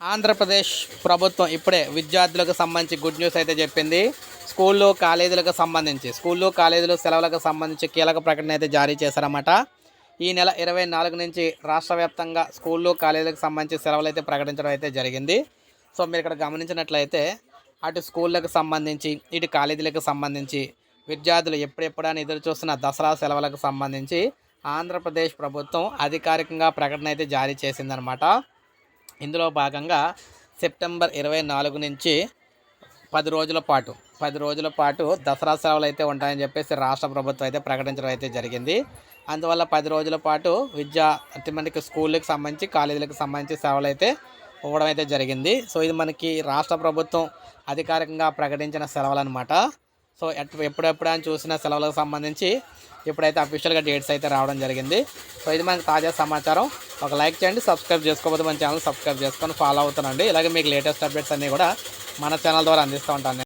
ఆంధ్రప్రదేశ్ ప్రభుత్వం ఇప్పుడే విద్యార్థులకు సంబంధించి గుడ్ న్యూస్ అయితే చెప్పింది. స్కూళ్ళు కాలేజీలకు సంబంధించి స్కూళ్ళు కాలేజీలు సెలవులకు సంబంధించి కీలక ప్రకటన అయితే జారీ చేశారన్నమాట. ఈ నెల ఇరవై నాలుగు నుంచి రాష్ట్ర వ్యాప్తంగా స్కూళ్ళు కాలేజీలకు సంబంధించి సెలవులు అయితే ప్రకటించడం అయితే జరిగింది. సో మీరు ఇక్కడ గమనించినట్లయితే అటు స్కూళ్ళకు సంబంధించి ఇటు కాలేజీలకు సంబంధించి విద్యార్థులు ఎప్పుడెప్పుడని ఎదురు చూస్తున్న దసరా సెలవులకు సంబంధించి ఆంధ్రప్రదేశ్ ప్రభుత్వం అధికారికంగా ప్రకటన అయితే జారీ చేసిందనమాట ఇందులో భాగంగా సెప్టెంబర్ ఇరవై నాలుగు నుంచి పది రోజుల పాటు పది రోజుల పాటు దసరా సెలవులు అయితే ఉంటాయని చెప్పేసి రాష్ట్ర ప్రభుత్వం అయితే ప్రకటించడం అయితే జరిగింది. అందువల్ల పది రోజుల పాటు విద్యా అంటే మనకి స్కూళ్ళకి సంబంధించి కాలేజీలకు సంబంధించి సెలవులు అయితే ఇవ్వడం అయితే జరిగింది. సో ఇది మనకి రాష్ట్ర ప్రభుత్వం అధికారికంగా ప్రకటించిన సెలవులు అనమాట సో ఎట్- ఎప్పుడెప్పుడు అని చూసిన సెలవులకు సంబంధించి ఇప్పుడైతే అఫీషియల్గా డేట్స్ అయితే రావడం జరిగింది. సో ఇది మనకి తాజా సమాచారం. ఒక లైక్ చేయండి సబ్స్క్రైబ్ చేసుకోకపోతే మన ఛానల్ సబ్స్క్రైబ్ చేసుకొని ఫాలో అవుతానండి ఇలాగే మీకు లేటెస్ట్ అప్డేట్స్ అన్నీ కూడా మన ఛానల్ ద్వారా అందిస్తూ ఉంటాను నేను.